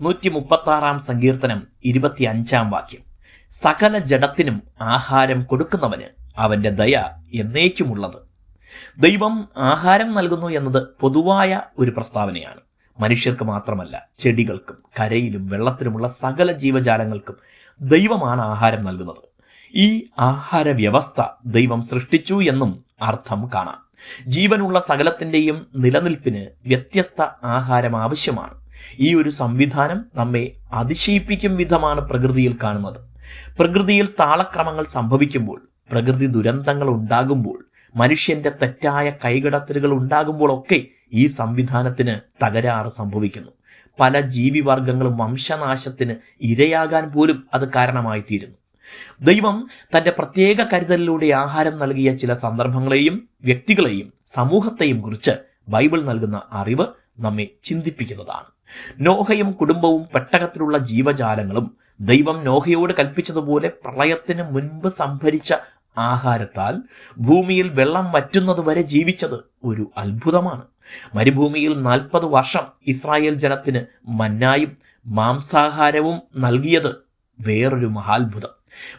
നൂറ്റി മുപ്പത്തി ആറാം സങ്കീർത്തനം ഇരുപത്തി അഞ്ചാം വാക്യം. സകല ജഡത്തിനും ആഹാരം കൊടുക്കുന്നവന് അവന്റെ ദയ എന്നേക്കുമുള്ളത്. ദൈവം ആഹാരം നൽകുന്നു എന്നത് പൊതുവായ ഒരു പ്രസ്താവനയാണ്. മനുഷ്യർക്ക് മാത്രമല്ല ചെടികൾക്കും കരയിലും വെള്ളത്തിലുമുള്ള സകല ജീവജാലങ്ങൾക്കും ദൈവമാണ് ആഹാരം നൽകുന്നത്. ഈ ആഹാര വ്യവസ്ഥ ദൈവം സൃഷ്ടിച്ചു എന്നും അർത്ഥം കാണാം. ജീവനുള്ള സകലത്തിന്റെയും നിലനിൽപ്പിന് വ്യത്യസ്ത ആഹാരം ആവശ്യമാണ്. ഈ ഒരു സംവിധാനം നമ്മെ അതിശയിപ്പിക്കും വിധമാണ് പ്രകൃതിയിൽ കാണുന്നത്. പ്രകൃതിയിൽ താളക്രമങ്ങൾ സംഭവിക്കുമ്പോൾ പ്രകൃതി ദുരന്തങ്ങൾ ഉണ്ടാകുമ്പോൾ മനുഷ്യന്റെ തെറ്റായ കൈകടത്തലുകൾ ഉണ്ടാകുമ്പോഴൊക്കെ ഈ സംവിധാനത്തിന് തകരാറ് സംഭവിക്കുന്നു. പല ജീവിവർഗങ്ങളും വംശനാശത്തിന് ഇരയാകാൻ പോലും അത് കാരണമായി തീരുന്നു ദൈവം തന്റെ പ്രത്യേക കരുതലിലൂടെ ആഹാരം നൽകിയ ചില സന്ദർഭങ്ങളെയും വ്യക്തികളെയും സമൂഹത്തെയും കുറിച്ച് ബൈബിൾ നൽകുന്ന അറിവ് നമ്മെ ചിന്തിപ്പിക്കുന്നതാണ്. നോഹയും കുടുംബവും പെട്ടകത്തിലുള്ള ജീവജാലങ്ങളും ദൈവം നോഹയോട് കൽപ്പിച്ചതുപോലെ പ്രളയത്തിന് മുൻപ് സംഭരിച്ച ആഹാരത്താൽ ഭൂമിയിൽ വെള്ളം വറ്റുന്നത് വരെ ജീവിച്ചത് ഒരു അത്ഭുതമാണ്. മരുഭൂമിയിൽ നാൽപ്പത് വർഷം ഇസ്രായേൽ ജനത്തിന് മന്നായും മാംസാഹാരവും നൽകിയത് വേറൊരു മഹാത്ഭുതം.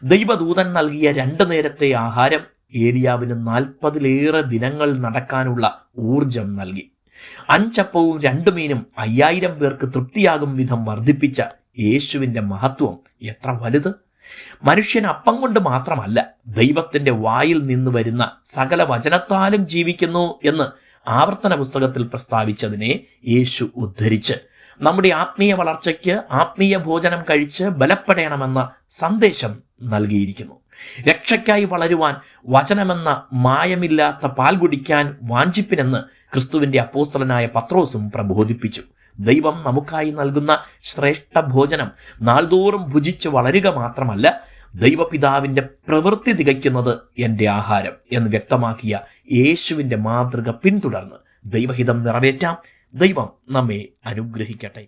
ദൈവദൂതൻ നൽകിയ രണ്ടു നേരത്തെ ആഹാരം ഏരിയാവിന് നാൽപ്പതിലേറെ ദിനങ്ങൾ നടക്കാനുള്ള ഊർജം നൽകി. അഞ്ചപ്പവും രണ്ടു മീനും അയ്യായിരം പേർക്ക് തൃപ്തിയാകും വിധം വർദ്ധിപ്പിച്ച യേശുവിന്റെ മഹത്വം എത്ര വലുത്? മനുഷ്യൻ അപ്പം കൊണ്ട് മാത്രമല്ല ദൈവത്തിന്റെ വായിൽ നിന്ന് വരുന്ന സകല വചനത്താലും ജീവിക്കുന്നു എന്ന് ആവർത്തന പുസ്തകത്തിൽ പ്രസ്താവിച്ചതിനെ യേശു ഉദ്ധരിച്ച് നമ്മുടെ ആത്മീയ വളർച്ചയ്ക്ക് ആത്മീയ ഭോജനം കഴിച്ച് ബലപ്പെടണമെന്ന സന്ദേശം നൽകിയിരിക്കുന്നു. രക്ഷയ്ക്കായി വളരുവാൻ വചനമെന്ന മായമില്ലാത്ത പാൽ കുടിക്കാൻ വാഞ്ചിപ്പിനെന്ന് ക്രിസ്തുവിന്റെ അപ്പോസ്തലനായ പത്രോസും പ്രബോധിപ്പിച്ചു. ദൈവം നമുക്കായി നൽകുന്ന ശ്രേഷ്ഠ ഭോജനം നാൾതോറും ഭുജിച്ച് വളരുക മാത്രമല്ല ദൈവപിതാവിന്റെ പ്രവൃത്തി തികയ്ക്കുന്നത് എന്റെ ആഹാരം എന്ന് വ്യക്തമാക്കിയ യേശുവിന്റെ മാതൃക പിന്തുടർന്ന് ദൈവഹിതം നിറവേറ്റാം. ദൈവം നമ്മെ അനുഗ്രഹിക്കട്ടെ.